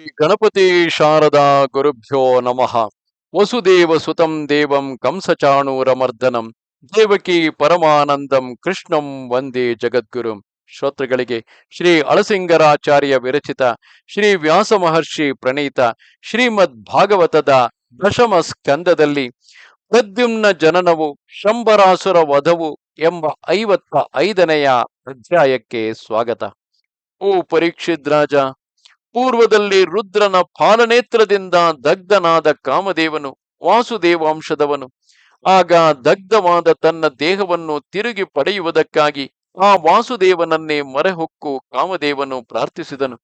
ಶ್ರೀ ಗಣಪತಿ ಶಾರದಾ ಗುರುಭ್ಯೋ ನಮಃ. ವಸುದೇವ ಸುತಂ ದೇವಂ ಕಂಸಚಾಣೂರಮರ್ದನಂ. ದೇವಕಿ ಪರಮಾನಂದಂ ಕೃಷ್ಣಂ ವಂದೇ ಜಗದ್ಗುರುಂ. ಶ್ರೋತೃಗಳಿಗೆ ಶ್ರೀ ಅಳಸಿಂಗರಾಚಾರ್ಯ ವಿರಚಿತ, ಶ್ರೀ ವ್ಯಾಸ ಮಹರ್ಷಿ ಪ್ರಣೀತ, ಶ್ರೀಮದ್ ಭಾಗವತದ ದಶಮ ಸ್ಕಂದದಲ್ಲಿ ಪ್ರದ್ಯುಮ್ನ ಜನನವು, ಶಂಬರಾಸುರ ವಧವು ಎಂಬ ಐವತ್ತ ಐದನೆಯ ಅಧ್ಯಾಯಕ್ಕೆ ಸ್ವಾಗತ. ಓ ಪರೀಕ್ಷಿತ್ ರಾಜ ಪೂರ್ವದಲ್ಲಿ ರುದ್ರನ ಪಾಲನೇತ್ರದಿಂದ ದಗ್ಧನಾದ ಕಾಮದೇವನು, ವಾಸುದೇವಾಂಶದವನು. ಆಗ ದಗ್ಧವಾದ ತನ್ನ ದೇಹವನ್ನು ತಿರುಗಿ ಪಡೆಯುವುದಕ್ಕಾಗಿ ಆ ವಾಸುದೇವನನ್ನೇ ಮರೆಹೊಕ್ಕು ಕಾಮದೇವನು ಪ್ರಾರ್ಥಿಸಿದನು.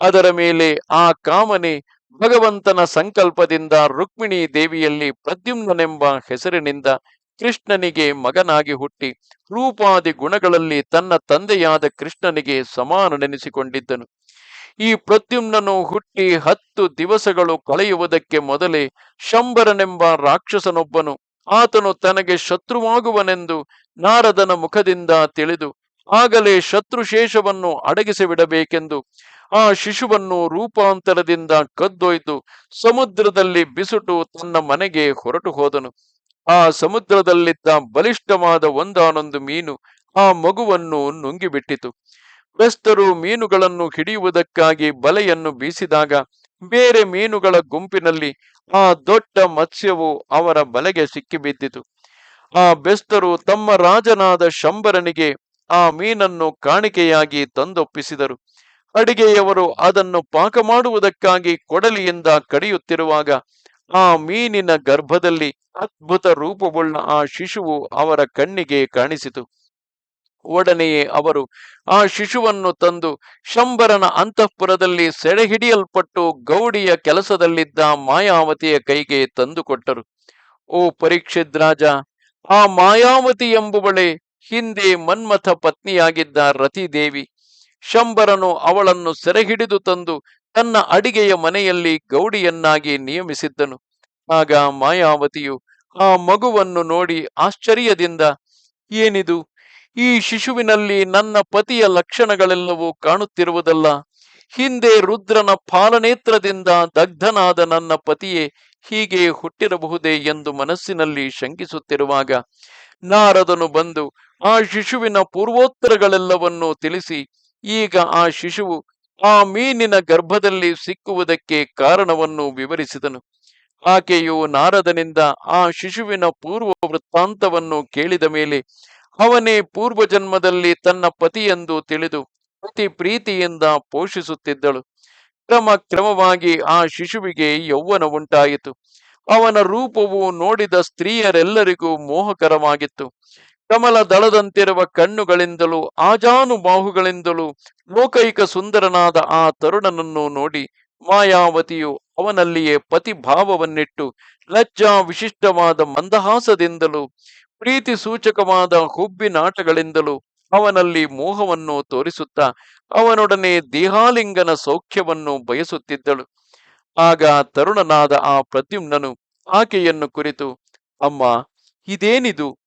ಅದರ ಮೇಲೆ ಆ ಕಾಮನೆ ಭಗವಂತನ ಸಂಕಲ್ಪದಿಂದ ರುಕ್ಮಿಣಿ ದೇವಿಯಲ್ಲಿ ಪ್ರದ್ಯುಮ್ನನೆಂಬ ಹೆಸರಿನಿಂದ ಕೃಷ್ಣನಿಗೆ ಮಗನಾಗಿ ಹುಟ್ಟಿ ರೂಪಾದಿ ಗುಣಗಳಲ್ಲಿ ತನ್ನ ತಂದೆಯಾದ ಕೃಷ್ಣನಿಗೆ ಸಮಾನನೆನಿಸಿಕೊಂಡಿದ್ದನು. ಈ ಪ್ರತ್ಯುಮ್ನನು ಹುಟ್ಟಿ ಹತ್ತು ದಿವಸಗಳು ಕಳೆಯುವುದಕ್ಕೆ ಮೊದಲೇ ಶಂಬರನೆಂಬ ರಾಕ್ಷಸನೊಬ್ಬನು. ಆತನು ತನಗೆ ಶತ್ರುವಾಗುವನೆಂದು ನಾರದನ ಮುಖದಿಂದ ತಿಳಿದು, ಆಗಲೇ ಶತ್ರುಶೇಷವನ್ನು ಅಡಗಿಸಿಬಿಡಬೇಕೆಂದು ಆ ಶಿಶುವನ್ನು ರೂಪಾಂತರದಿಂದ ಕದ್ದೊಯ್ದು ಸಮುದ್ರದಲ್ಲಿ ಬಿಸುಟು ತನ್ನ ಮನೆಗೆ ಹೊರಟು ಹೋದನು. ಆ ಸಮುದ್ರದಲ್ಲಿದ್ದ ಬಲಿಷ್ಠವಾದ ಒಂದಾನೊಂದು ಮೀನು ಆ ಮಗುವನ್ನು ನುಂಗಿಬಿಟ್ಟಿತು. ಬೆಸ್ತರು ಮೀನುಗಳನ್ನು ಹಿಡಿಯುವುದಕ್ಕಾಗಿ ಬಲೆಯನ್ನು ಬೀಸಿದಾಗ ಬೇರೆ ಮೀನುಗಳ ಗುಂಪಿನಲ್ಲಿ ಆ ದೊಡ್ಡ ಮತ್ಸ್ಯವು ಅವರ ಬಲೆಗೆ ಸಿಕ್ಕಿಬಿದ್ದಿತು. ಆ ಬೆಸ್ತರು ತಮ್ಮ ರಾಜನಾದ ಶಂಬರನಿಗೆ ಆ ಮೀನನ್ನು ಕಾಣಿಕೆಯಾಗಿ ತಂದೊಪ್ಪಿಸಿದರು. ಅಡಿಗೆಯವರು ಅದನ್ನು ಪಾಕ ಮಾಡುವುದಕ್ಕಾಗಿ ಕೊಡಲಿಯಿಂದ ಕಡಿಯುತ್ತಿರುವಾಗ ಆ ಮೀನಿನ ಗರ್ಭದಲ್ಲಿ ಅದ್ಭುತ ರೂಪವುಳ್ಳ ಆ ಶಿಶುವು ಅವರ ಕಣ್ಣಿಗೆ ಕಾಣಿಸಿತು. ಒಡನೆಯೇ ಅವರು ಆ ಶಿಶುವನ್ನು ತಂದು ಶಂಬರನ ಅಂತಃಪುರದಲ್ಲಿ ಸೆರೆಹಿಡಿಯಲ್ಪಟ್ಟು ಗೌಡಿಯ ಕೆಲಸದಲ್ಲಿದ್ದ ಮಾಯಾವತಿಯ ಕೈಗೆ ತಂದುಕೊಟ್ಟರು. ಓ ಪರೀಕ್ಷಿತ್ ರಾಜ, ಆ ಮಾಯಾವತಿ ಎಂಬುವಳೆ ಹಿಂದೆ ಮನ್ಮಥ ಪತ್ನಿಯಾಗಿದ್ದ ರತಿದೇವಿ. ಶಂಬರನು ಅವಳನ್ನು ಸೆರೆ ಹಿಡಿದು ತಂದು ತನ್ನ ಅಡಿಗೆಯ ಮನೆಯಲ್ಲಿ ಗೌಡಿಯನ್ನಾಗಿ ನಿಯಮಿಸಿದ್ದನು. ಆಗ ಮಾಯಾವತಿಯು ಆ ಮಗುವನ್ನು ನೋಡಿ ಆಶ್ಚರ್ಯದಿಂದ, ಏನಿದು? ಈ ಶಿಶುವಿನಲ್ಲಿ ನನ್ನ ಪತಿಯ ಲಕ್ಷಣಗಳೆಲ್ಲವೂ ಕಾಣುತ್ತಿರುವುದಲ್ಲ. ಹಿಂದೆ ರುದ್ರನ ಪಾಲನೇತ್ರದಿಂದ ದಗ್ಧನಾದ ನನ್ನ ಪತಿಯೇ ಹೀಗೆ ಹುಟ್ಟಿರಬಹುದೇ ಎಂದು ಮನಸ್ಸಿನಲ್ಲಿ ಶಂಕಿಸುತ್ತಿರುವಾಗ ನಾರದನು ಬಂದು ಆ ಶಿಶುವಿನ ಪೂರ್ವೋತ್ತರಗಳೆಲ್ಲವನ್ನೂ ತಿಳಿಸಿ, ಈಗ ಆ ಶಿಶುವು ಆ ಮೀನಿನ ಗರ್ಭದಲ್ಲಿ ಸಿಕ್ಕುವುದಕ್ಕೆ ಕಾರಣವನ್ನು ವಿವರಿಸಿದನು. ಆಕೆಯು ನಾರದನಿಂದ ಆ ಶಿಶುವಿನ ಪೂರ್ವ ವೃತ್ತಾಂತವನ್ನು ಕೇಳಿದ ಮೇಲೆ ಅವನೇ ಪೂರ್ವ ಜನ್ಮದಲ್ಲಿ ತನ್ನ ಪತಿಯೆಂದು ತಿಳಿದು ಅತಿ ಪ್ರೀತಿಯಿಂದ ಪೋಷಿಸುತ್ತಿದ್ದಳು. ಕ್ರಮ ಕ್ರಮವಾಗಿ ಆ ಶಿಶುವಿಗೆ ಯೌವನ ಉಂಟಾಯಿತು. ಅವನ ರೂಪವು ನೋಡಿದ ಸ್ತ್ರೀಯರೆಲ್ಲರಿಗೂ ಮೋಹಕರವಾಗಿತ್ತು. ಕಮಲ ದಳದಂತಿರುವ ಕಣ್ಣುಗಳಿಂದಲೂ ಆಜಾನು ಬಾಹುಗಳಿಂದಲೂ ಲೋಕೈಕ ಸುಂದರನಾದ ಆ ತರುಣನನ್ನು ನೋಡಿ ಮಾಯಾವತಿಯು ಅವನಲ್ಲಿಯೇ ಪತಿಭಾವವನ್ನಿಟ್ಟು ಲಜ್ಜಾ ವಿಶಿಷ್ಟವಾದ ಮಂದಹಾಸದಿಂದಲೂ ಪ್ರೀತಿ ಸೂಚಕವಾದ ಹುಬ್ಬಿನಾಟಗಳಿಂದಲೂ ಅವನಲ್ಲಿ ಮೋಹವನ್ನು ತೋರಿಸುತ್ತಾ ಅವನೊಡನೆ ದೇಹಾಲಿಂಗನ ಸೌಖ್ಯವನ್ನು ಬಯಸುತ್ತಿದ್ದಳು. ಆಗ ತರುಣನಾದ ಆ ಪ್ರದ್ಯುಮ್ನನು ಆಕೆಯನ್ನು ಕುರಿತು, ಅಮ್ಮ, ಇದೇನಿದು?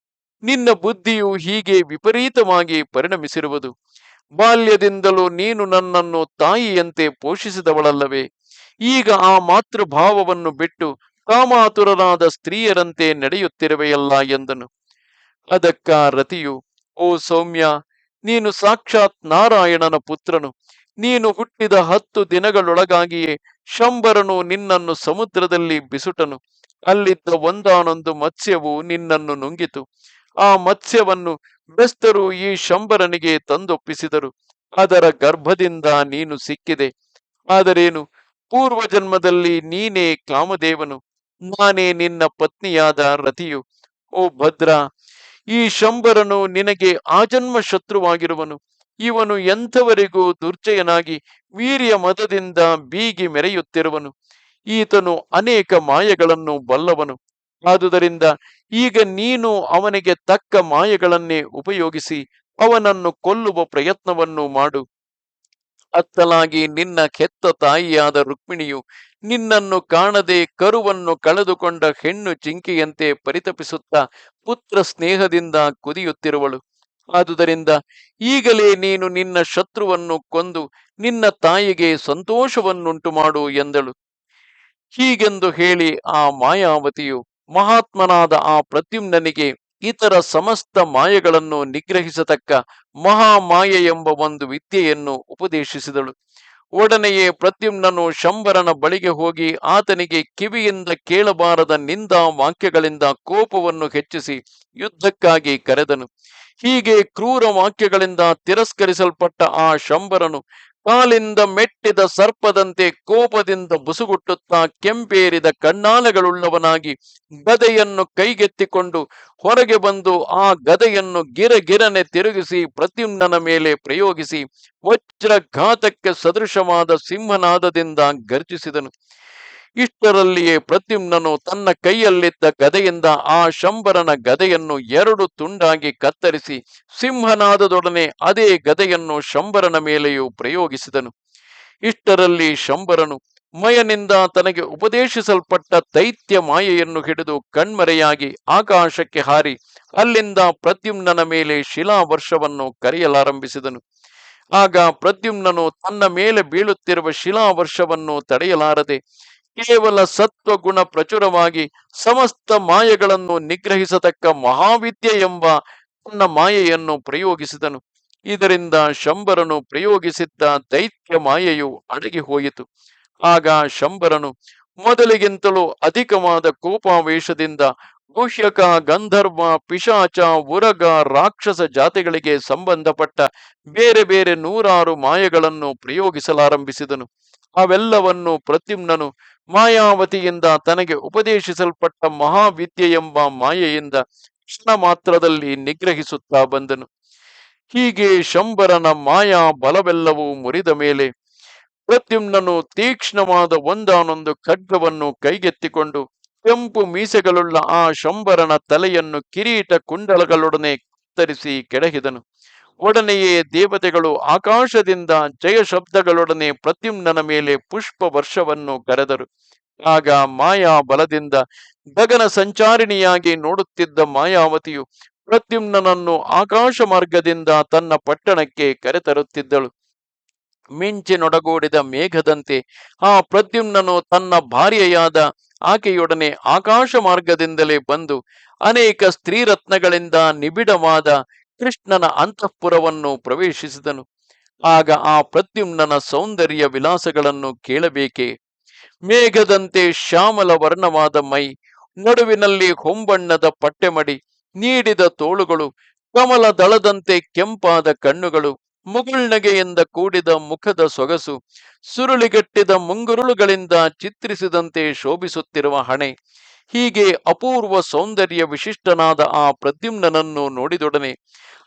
ನಿನ್ನ ಬುದ್ಧಿಯು ಹೀಗೆ ವಿಪರೀತವಾಗಿ ಪರಿಣಮಿಸಿರುವುದು. ಬಾಲ್ಯದಿಂದಲೂ ನೀನು ನನ್ನನ್ನು ತಾಯಿಯಂತೆ ಪೋಷಿಸಿದವಳಲ್ಲವೇ? ಈಗ ಆ ಮಾತೃಭಾವವನ್ನು ಬಿಟ್ಟು ಕಾಮಾತುರನಾದ ಸ್ತ್ರೀಯರಂತೆ ನಡೆಯುತ್ತಿರುವೆಯಲ್ಲ ಎಂದನು. ಅದಕ್ಕ ರತಿಯು ಓ ಸೌಮ್ಯ, ನೀನು ಸಾಕ್ಷಾತ್ ನಾರಾಯಣನ ಪುತ್ರನು. ನೀನು ಹುಟ್ಟಿದ ಹತ್ತು ದಿನಗಳೊಳಗಾಗಿಯೇ ಶಂಬರನು ನಿನ್ನನ್ನು ಸಮುದ್ರದಲ್ಲಿ ಬಿಸುಟನು. ಅಲ್ಲಿದ್ದ ಒಂದಾನೊಂದು ಮತ್ಸ್ಯವು ನಿನ್ನನ್ನು ನುಂಗಿತು. ಆ ಮತ್ಸ್ಯವನ್ನು ಬೆಸ್ತರು ಈ ಶಂಬರನಿಗೆ ತಂದೊಪ್ಪಿಸಿದರು. ಅದರ ಗರ್ಭದಿಂದ ನೀನು ಸಿಕ್ಕಿದೆ. ಆದರೇನು ಪೂರ್ವ ಜನ್ಮದಲ್ಲಿ ನೀನೇ ಕಾಮದೇವನು. ನಾನೇ ನಿನ್ನ ಪತ್ನಿಯಾದ ರತಿಯು. ಓ ಭದ್ರ ಈ ಶಂಬರನು ನಿನಗೆ ಆಜನ್ಮ ಶತ್ರುವಾಗಿರುವನು. ಇವನು ಎಂಥವರೆಗೂ ದುರ್ಜಯನಾಗಿ ವೀರ್ಯ ಮತದಿಂದ ಬೀಗಿ ಮೆರೆಯುತ್ತಿರುವನು. ಈತನು ಅನೇಕ ಮಾಯಗಳನ್ನು ಬಲ್ಲವನು. ಆದುದರಿಂದ ಈಗ ನೀನು ಅವನಿಗೆ ತಕ್ಕ ಮಾಯಗಳನ್ನೇ ಉಪಯೋಗಿಸಿ ಅವನನ್ನು ಕೊಲ್ಲುವ ಪ್ರಯತ್ನವನ್ನು ಮಾಡು. ಅತ್ತಲಾಗಿ ನಿನ್ನ ಕೆತ್ತ ತಾಯಿಯಾದ ರುಕ್ಮಿಣಿಯು ನಿನ್ನನ್ನು ಕಾಣದೆ ಕರುವನ್ನು ಕಳೆದುಕೊಂಡ ಹೆಣ್ಣು ಜಿಂಕೆಯಂತೆ ಪರಿತಪಿಸುತ್ತಾ ಪುತ್ರ ಸ್ನೇಹದಿಂದ ಕುದಿಯುತ್ತಿರುವಳು. ಆದುದರಿಂದ ಈಗಲೇ ನೀನು ನಿನ್ನ ಶತ್ರುವನ್ನು ಕೊಂದು ನಿನ್ನ ತಾಯಿಗೆ ಸಂತೋಷವನ್ನುಂಟು ಮಾಡು ಎಂದಳು. ಹೀಗೆಂದು ಹೇಳಿ ಆ ಮಾಯಾವತಿಯು ಮಹಾತ್ಮನಾದ ಆ ಪ್ರದ್ಯುಮ್ನನಿಗೆ ಇತರ ಸಮಸ್ತ ಮಾಯೆಗಳನ್ನು ನಿಗ್ರಹಿಸತಕ್ಕ ಮಹಾಮಾಯೆ ಎಂಬ ಒಂದು ವಿದ್ಯೆಯನ್ನು ಉಪದೇಶಿಸಿದಳು. ಒಡನೆಯೇ ಪ್ರದ್ಯುಮ್ನನು ಶಂಬರನ ಬಳಿಗೆ ಹೋಗಿ ಆತನಿಗೆ ಕಿವಿಯಿಂದ ಕೇಳಬಾರದ ನಿಂದಾ ವಾಕ್ಯಗಳಿಂದ ಕೋಪವನ್ನು ಹೆಚ್ಚಿಸಿ ಯುದ್ಧಕ್ಕಾಗಿ ಕರೆದನು. ಹೀಗೆ ಕ್ರೂರ ವಾಕ್ಯಗಳಿಂದ ತಿರಸ್ಕರಿಸಲ್ಪಟ್ಟ ಆ ಶಂಬರನು ಕಾಲಿಂದ ಮೆಟ್ಟಿದ ಸರ್ಪದಂತೆ ಕೋಪದಿಂದ ಬುಸುಗುಟ್ಟುತ್ತಾ ಕೆಂಪೇರಿದ ಕಣ್ಣಾಲೆಗಳುಳ್ಳವನಾಗಿ ಗದೆಯನ್ನು ಕೈಗೆತ್ತಿಕೊಂಡು ಹೊರಗೆ ಬಂದು ಆ ಗದೆಯನ್ನು ಗಿರಗಿರನೆ ತಿರುಗಿಸಿ ಪ್ರತ್ಯುಮ್ನನ ಮೇಲೆ ಪ್ರಯೋಗಿಸಿ ವಜ್ರಘಾತಕ್ಕೆ ಸದೃಶವಾದ ಸಿಂಹನಾದದಿಂದ ಗರ್ಜಿಸಿದನು. ಇಷ್ಟರಲ್ಲಿಯೇ ಪ್ರತ್ಯುಮ್ನನು ತನ್ನ ಕೈಯಲ್ಲಿದ್ದ ಗದೆಯಿಂದ ಆ ಶಂಬರನ ಗದೆಯನ್ನು ಎರಡು ತುಂಡಾಗಿ ಕತ್ತರಿಸಿ ಸಿಂಹನಾದದೊಡನೆ ಅದೇ ಗದೆಯನ್ನು ಶಂಬರನ ಮೇಲೆಯೂ ಪ್ರಯೋಗಿಸಿದನು. ಇಷ್ಟರಲ್ಲಿ ಶಂಬರನು ಮಯನಿಂದ ತನಗೆ ಉಪದೇಶಿಸಲ್ಪಟ್ಟ ದೈತ್ಯ ಮಾಯೆಯನ್ನು ಹಿಡಿದು ಕಣ್ಮರೆಯಾಗಿ ಆಕಾಶಕ್ಕೆ ಹಾರಿ ಅಲ್ಲಿಂದ ಪ್ರದ್ಯುಮ್ನನ ಮೇಲೆ ಶಿಲಾವರ್ಷವನ್ನು ಕರೆಯಲಾರಂಭಿಸಿದನು. ಆಗ ಪ್ರದ್ಯುಮ್ನನು ತನ್ನ ಮೇಲೆ ಬೀಳುತ್ತಿರುವ ಶಿಲಾವರ್ಷವನ್ನು ತಡೆಯಲಾರದೆ ಕೇವಲ ಸತ್ವಗುಣ ಪ್ರಚುರವಾಗಿ ಸಮಸ್ತ ಮಾಯೆಗಳನ್ನು ನಿಗ್ರಹಿಸತಕ್ಕ ಮಹಾವಿದ್ಯೆ ಎಂಬ ತನ್ನ ಮಾಯೆಯನ್ನು ಪ್ರಯೋಗಿಸಿದನು. ಇದರಿಂದ ಶಂಬರನು ಪ್ರಯೋಗಿಸಿದ್ದ ದೈತ್ಯ ಮಾಯೆಯು ಅಡಗಿ ಹೋಯಿತು. ಆಗ ಶಂಬರನು ಮೊದಲಿಗಿಂತಲೂ ಅಧಿಕವಾದ ಕೋಪಾವೇಶದಿಂದ ಗುಹ್ಯಕ, ಗಂಧರ್ವ, ಪಿಶಾಚ, ಉರಗ, ರಾಕ್ಷಸ ಜಾತಿಗಳಿಗೆ ಸಂಬಂಧಪಟ್ಟ ಬೇರೆ ಬೇರೆ ನೂರಾರು ಮಾಯೆಗಳನ್ನು ಪ್ರಯೋಗಿಸಲಾರಂಭಿಸಿದನು. ಅವೆಲ್ಲವನ್ನು ಪ್ರತ್ಯುಮ್ನನು ಮಾಯಾವತಿಯಿಂದ ತನಗೆ ಉಪದೇಶಿಸಲ್ಪಟ್ಟ ಮಹಾವಿದ್ಯೆ ಎಂಬ ಮಾಯೆಯಿಂದ ಕೃಷ್ಣ ಮಾತ್ರದಲ್ಲಿ ನಿಗ್ರಹಿಸುತ್ತಾ ಬಂದನು. ಹೀಗೆ ಶಂಬರನ ಮಾಯಾ ಬಲವೆಲ್ಲವೂ ಮುರಿದ ಮೇಲೆ ಪ್ರತ್ಯುಮ್ನನು ತೀಕ್ಷ್ಣವಾದ ಒಂದಾನೊಂದು ಖಡ್ಗವನ್ನು ಕೈಗೆತ್ತಿಕೊಂಡು ಕೆಂಪು ಮೀಸೆಗಳುಳ್ಳ ಆ ಶಂಬರನ ತಲೆಯನ್ನು ಕಿರೀಟ ಕುಂಡಲಗಳೊಡನೆ ಕತ್ತರಿಸಿ ಕೆಡಹಿದನು. ಒಡನೆಯೇ ದೇವತೆಗಳು ಆಕಾಶದಿಂದ ಜಯ ಶಬ್ದಗಳೊಡನೆ ಪ್ರತ್ಯುಮ್ನನ ಮೇಲೆ ಪುಷ್ಪ ವರ್ಷವನ್ನು ಕರೆದರು. ಆಗ ಮಾಯಾ ಬಲದಿಂದ ಗಗನ ಸಂಚಾರಿಣಿಯಾಗಿ ನೋಡುತ್ತಿದ್ದ ಮಾಯಾವತಿಯು ಪ್ರತ್ಯುಮ್ನನನ್ನು ಆಕಾಶ ಮಾರ್ಗದಿಂದ ತನ್ನ ಪಟ್ಟಣಕ್ಕೆ ಕರೆತರುತ್ತಿದ್ದಳು. ಮಿಂಚಿನೊಡಗೂಡಿದ ಮೇಘದಂತೆ ಆ ಪ್ರದ್ಯುಮ್ನನು ತನ್ನ ಭಾರ್ಯೆಯಾದ ಆಕೆಯೊಡನೆ ಆಕಾಶ ಮಾರ್ಗದಿಂದಲೇ ಬಂದು ಅನೇಕ ಸ್ತ್ರೀರತ್ನಗಳಿಂದ ನಿಬಿಡವಾದ ಕೃಷ್ಣನ ಅಂತಃಪುರವನ್ನು ಪ್ರವೇಶಿಸಿದನು. ಆಗ ಆ ಪ್ರದ್ಯುಮ್ನನ ಸೌಂದರ್ಯ ವಿಲಾಸಗಳನ್ನು ಕೇಳಬೇಕೆ? ಮೇಘದಂತೆ ಶ್ಯಾಮಲ ವರ್ಣವಾದ ಮೈ, ನಡುವಿನಲ್ಲಿ ಹೊಂಬಣ್ಣದ ಪಟ್ಟೆಮಡಿ, ನೀಡಿದ ತೋಳುಗಳು, ಕಮಲ ದಳದಂತೆ ಕೆಂಪಾದ ಕಣ್ಣುಗಳು ಮುಗುಳ್ನಗೆಯಿಂದ ಕೂಡಿದ ಮುಖದ ಸೊಗಸು, ಸುರುಳಿಗಟ್ಟಿದ ಮುಂಗುರುಳುಗಳಿಂದ ಚಿತ್ರಿಸಿದಂತೆ ಶೋಭಿಸುತ್ತಿರುವ ಹಣೆ. ಹೀಗೆ ಅಪೂರ್ವ ಸೌಂದರ್ಯ ವಿಶಿಷ್ಟನಾದ ಆ ಪ್ರದ್ಯುಮ್ನನನ್ನು ನೋಡಿದೊಡನೆ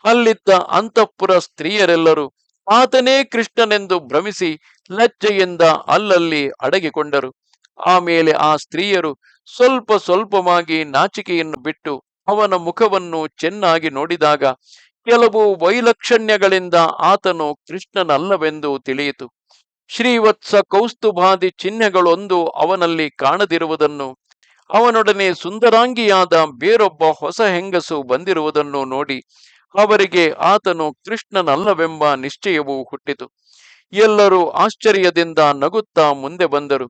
ಅಲ್ಲಿದ್ದ ಅಂತಃಪುರ ಸ್ತ್ರೀಯರೆಲ್ಲರೂ ಆತನೇ ಕೃಷ್ಣನೆಂದು ಭ್ರಮಿಸಿ ಲಜ್ಜೆಯಿಂದ ಅಲ್ಲಲ್ಲಿ ಅಡಗಿಕೊಂಡರು. ಆಮೇಲೆ ಆ ಸ್ತ್ರೀಯರು ಸ್ವಲ್ಪ ಸ್ವಲ್ಪವಾಗಿ ನಾಚಿಕೆಯನ್ನು ಬಿಟ್ಟು ಅವನ ಮುಖವನ್ನು ಚೆನ್ನಾಗಿ ನೋಡಿದಾಗ ಕೆಲವು ವೈಲಕ್ಷಣ್ಯಗಳಿಂದ ಆತನು ಕೃಷ್ಣನಲ್ಲವೆಂದು ತಿಳಿಯಿತು. ಶ್ರೀವತ್ಸ ಕೌಸ್ತುಭಾದಿ ಚಿಹ್ನೆಗಳೊಂದು ಅವನಲ್ಲಿ ಕಾಣದಿರುವುದನ್ನು ಅವನೊಡನೆ ಸುಂದರಾಂಗಿಯಾದ ಬೇರೊಬ್ಬ ಹೊಸ ಹೆಂಗಸು ಬಂದಿರುವುದನ್ನು ನೋಡಿ ಅವರಿಗೆ ಆತನು ಕೃಷ್ಣನಲ್ಲವೆಂಬ ನಿಶ್ಚಯವೂ ಹುಟ್ಟಿತು. ಎಲ್ಲರೂ ಆಶ್ಚರ್ಯದಿಂದ ನಗುತ್ತಾ ಮುಂದೆ ಬಂದರು.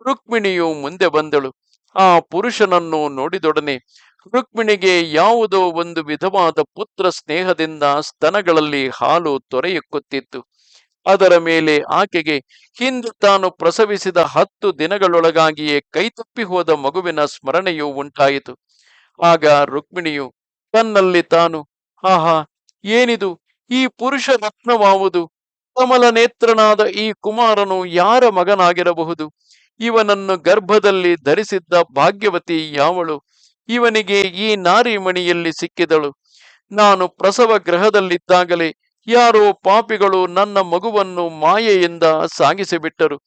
ರುಕ್ಮಿಣಿಯು ಮುಂದೆ ಬಂದಳು. ಆ ಪುರುಷನನ್ನು ನೋಡಿದೊಡನೆ ರುಕ್ಮಿಣಿಗೆ ಯಾವುದೋ ಒಂದು ವಿಧವಾದ ಪುತ್ರ ಸ್ನೇಹದಿಂದ ಸ್ತನಗಳಲ್ಲಿ ಹಾಲು ತೊರೆಯುಕ್ಕುತ್ತಿತ್ತು ಅದರ ಮೇಲೆ ಆಕೆಗೆ ಹಿಂದೆ ತಾನು ಪ್ರಸವಿಸಿದ ಹತ್ತು ದಿನಗಳೊಳಗಾಗಿಯೇ ಕೈತಪ್ಪಿ ಹೋದ ಮಗುವಿನ ಸ್ಮರಣೆಯು ಉಂಟಾಯಿತು. ಆಗ ರುಕ್ಮಿಣಿಯು ತನ್ನಲ್ಲಿ ತಾನು, ಆಹಾ, ಏನಿದು? ಈ ಪುರುಷ ರತ್ನವಾವುದು? ಕಮಲ ನೇತ್ರನಾದ ಈ ಕುಮಾರನು ಯಾರ ಮಗನಾಗಿರಬಹುದು? ಇವನನ್ನು ಗರ್ಭದಲ್ಲಿ ಧರಿಸಿದ್ದ ಭಾಗ್ಯವತಿ ಯಾವಳು? ಇವನಿಗೆ ಈ ನಾರಿಮಣಿಯಲ್ಲಿ ಸಿಕ್ಕಿದಳು. ನಾನು ಪ್ರಸವ ಗೃಹದಲ್ಲಿದ್ದಾಗಲೇ ಯಾರೋ ಪಾಪಿಗಳು ನನ್ನ ಮಗುವನ್ನು ಮಾಯೆಯಿಂದ ಸಾಗಿಸಿಬಿಟ್ಟರು.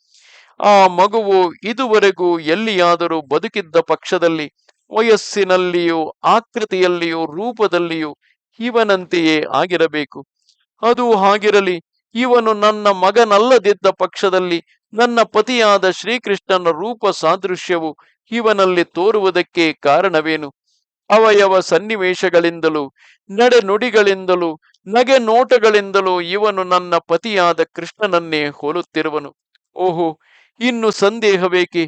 ಆ ಮಗುವು ಇದುವರೆಗೂ ಎಲ್ಲಿಯಾದರೂ ಬದುಕಿದ್ದ ಪಕ್ಷದಲ್ಲಿ, ವಯಸ್ಸಿನಲ್ಲಿಯೂ ಆಕೃತಿಯಲ್ಲಿಯೂ ರೂಪದಲ್ಲಿಯೂ ಇವನಂತೆಯೇ ಆಗಿರಬೇಕು. ಅದು ಹಾಗಿರಲಿ, ಇವನು ನನ್ನ ಮಗನಲ್ಲದಿದ್ದ ಪಕ್ಷದಲ್ಲಿ ನನ್ನ ಪತಿಯಾದ ಶ್ರೀಕೃಷ್ಣನ ರೂಪ ಸಾದೃಶ್ಯವು ಇವನಲ್ಲಿ ತೋರುವುದಕ್ಕೆ ಕಾರಣವೇನು? ಅವಯವ ಸನ್ನಿವೇಶಗಳಿಂದಲೂ ನಡೆ ನುಡಿಗಳಿಂದಲೂ ನಗೆ ನೋಟಗಳಿಂದಲೂ ಇವನು ನನ್ನ ಪತಿಯಾದ ಕೃಷ್ಣನನ್ನೇ ಹೋಲುತ್ತಿರುವನು. ಓಹೋ, ಇನ್ನು ಸಂದೇಹವೇಕೆ?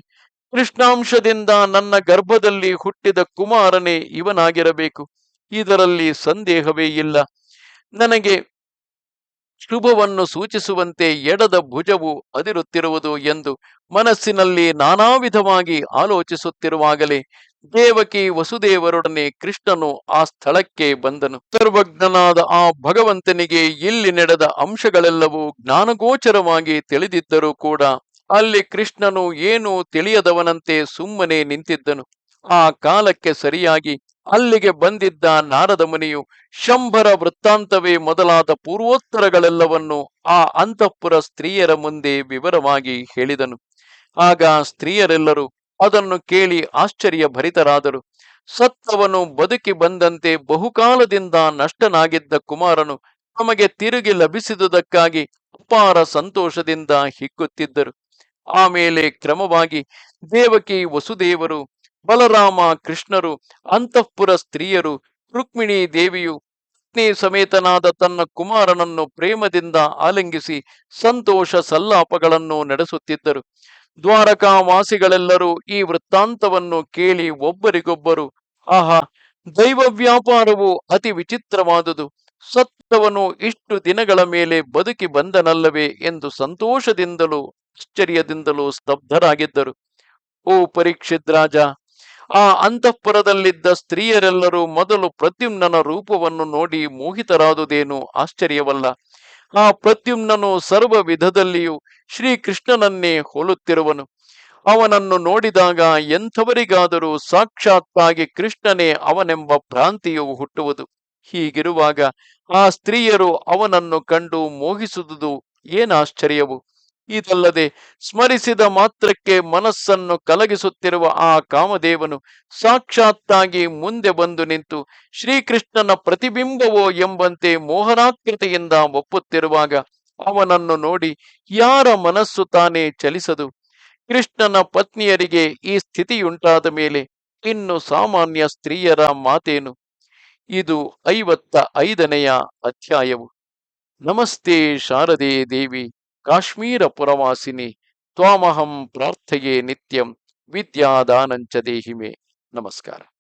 ಕೃಷ್ಣಾಂಶದಿಂದ ನನ್ನ ಗರ್ಭದಲ್ಲಿ ಹುಟ್ಟಿದ ಕುಮಾರನೇ ಇವನಾಗಿರಬೇಕು. ಇದರಲ್ಲಿ ಸಂದೇಹವೇ ಇಲ್ಲ. ನನಗೆ ಶುಭವನ್ನು ಸೂಚಿಸುವಂತೆ ಎಡದ ಭುಜವು ಅದಿರುತ್ತಿರುವುದು ಎಂದು ಮನಸ್ಸಿನಲ್ಲಿ ನಾನಾ ವಿಧವಾಗಿ ಆಲೋಚಿಸುತ್ತಿರುವಾಗಲೇ ದೇವಕಿ ವಸುದೇವರೊಡನೆ ಕೃಷ್ಣನು ಆ ಸ್ಥಳಕ್ಕೆ ಬಂದನು. ಸರ್ವಜ್ಞನಾದ ಆ ಭಗವಂತನಿಗೆ ಇಲ್ಲಿ ನಡೆದ ಅಂಶಗಳೆಲ್ಲವೂ ಜ್ಞಾನಗೋಚರವಾಗಿ ತಿಳಿದಿದ್ದರೂ ಕೂಡ ಅಲ್ಲಿ ಕೃಷ್ಣನು ಏನು ತಿಳಿಯದವನಂತೆ ಸುಮ್ಮನೆ ನಿಂತಿದ್ದನು. ಆ ಕಾಲಕ್ಕೆ ಸರಿಯಾಗಿ ಅಲ್ಲಿಗೆ ಬಂದಿದ್ದ ನಾರದ ಮುನಿಯು ಶಂಭರ ವೃತ್ತಾಂತವೇ ಮೊದಲಾದ ಪೂರ್ವೋತ್ತರಗಳೆಲ್ಲವನ್ನು ಆ ಅಂತಃಪುರ ಸ್ತ್ರೀಯರ ಮುಂದೆ ವಿವರವಾಗಿ ಹೇಳಿದನು. ಆಗ ಸ್ತ್ರೀಯರೆಲ್ಲರೂ ಅದನ್ನು ಕೇಳಿ ಆಶ್ಚರ್ಯ ಭರಿತರಾದರು ಸತ್ತವನು ಬದುಕಿ ಬಂದಂತೆ ಬಹುಕಾಲದಿಂದ ನಷ್ಟನಾಗಿದ್ದ ಕುಮಾರನು ತಮಗೆ ತಿರುಗಿ ಲಭಿಸಿದುದಕ್ಕಾಗಿ ಅಪಾರ ಸಂತೋಷದಿಂದ ಹಿಗ್ಗುತ್ತಿದ್ದರು ಆಮೇಲೆ ಕ್ರಮವಾಗಿ ದೇವಕಿ ವಸುದೇವರು, ಬಲರಾಮ ಕೃಷ್ಣರು, ಅಂತಃಪುರ ಸ್ತ್ರೀಯರು, ರುಕ್ಮಿಣಿ ದೇವಿಯು ಪತ್ನಿ ಸಮೇತನಾದ ತನ್ನ ಕುಮಾರನನ್ನು ಪ್ರೇಮದಿಂದ ಆಲಿಂಗಿಸಿ ಸಂತೋಷ ಸಲ್ಲಾಪಗಳನ್ನು ನಡೆಸುತ್ತಿದ್ದರು. ದ್ವಾರಕಾವಾಸಿಗಳೆಲ್ಲರೂ ಈ ವೃತ್ತಾಂತವನ್ನು ಕೇಳಿ ಒಬ್ಬರಿಗೊಬ್ಬರು, ಆಹಾ, ದೈವ ವ್ಯಾಪಾರವು ಅತಿ ವಿಚಿತ್ರವಾದುದು. ಸತ್ತವನು ಇಷ್ಟು ದಿನಗಳ ಮೇಲೆ ಬದುಕಿ ಬಂದನಲ್ಲವೇ ಎಂದು ಸಂತೋಷದಿಂದಲೂ, ಆಶ್ಚರ್ಯದಿಂದಲೂ ಸ್ತಬ್ಧರಾಗಿದ್ದರು. ಓ ಪರೀಕ್ಷಿತ್ ರಾಜ, ಆ ಅಂತಃಪುರದಲ್ಲಿದ್ದ ಸ್ತ್ರೀಯರೆಲ್ಲರೂ ಮೊದಲು ಪ್ರದ್ಯುಮ್ನನ ರೂಪವನ್ನು ನೋಡಿ ಮೋಹಿತರಾದುದೇನು ಆಶ್ಚರ್ಯವಲ್ಲ. ಆ ಪ್ರತ್ಯುಮ್ನನು ಸರ್ವ ವಿಧದಲ್ಲಿಯೂ ಶ್ರೀಕೃಷ್ಣನನ್ನೇ ಹೋಲುತ್ತಿರುವನು. ಅವನನ್ನು ನೋಡಿದಾಗ ಎಂಥವರಿಗಾದರೂ ಸಾಕ್ಷಾತ್ತಾಗಿ ಕೃಷ್ಣನೇ ಅವನೆಂಬ ಭ್ರಾಂತಿಯು ಹುಟ್ಟುವುದು. ಹೀಗಿರುವಾಗ ಆ ಸ್ತ್ರೀಯರು ಅವನನ್ನು ಕಂಡು ಮೋಹಿಸುವುದು ಏನಾಶ್ಚರ್ಯವು? ಇದಲ್ಲದೆ ಸ್ಮರಿಸಿದ ಮಾತ್ರಕ್ಕೆ ಮನಸ್ಸನ್ನು ಕಲಗಿಸುತ್ತಿರುವ ಆ ಕಾಮದೇವನು ಸಾಕ್ಷಾತ್ತಾಗಿ ಮುಂದೆ ಬಂದು ನಿಂತು ಶ್ರೀಕೃಷ್ಣನ ಪ್ರತಿಬಿಂಬವೋ ಎಂಬಂತೆ ಮೋಹನಾಕೃತಿಯಿಂದ ಒಪ್ಪುತ್ತಿರುವಾಗ ಅವನನ್ನು ನೋಡಿ ಯಾರ ಮನಸ್ಸು ತಾನೇ ಚಲಿಸದು. ಕೃಷ್ಣನ ಪತ್ನಿಯರಿಗೆ ಈ ಸ್ಥಿತಿಯುಂಟಾದ ಮೇಲೆ ಇನ್ನು ಸಾಮಾನ್ಯ ಸ್ತ್ರೀಯರ ಮಾತೇನು? ಇದು ಐವತ್ತ ಐದನೆಯ ಅಧ್ಯಾಯವು. ನಮಸ್ತೆ ಶಾರದೆ ದೇವಿ. ಕಾಶ್ಮೀರ ಪುರವಾಸಿನಿ ತ್ವಾಮಹಂ ಪ್ರಾರ್ಥಯೇ ನಿತ್ಯಂ ವಿದ್ಯಾದಾನಂಚ ದೇಹಿಮೆ. ನಮಸ್ಕಾರ.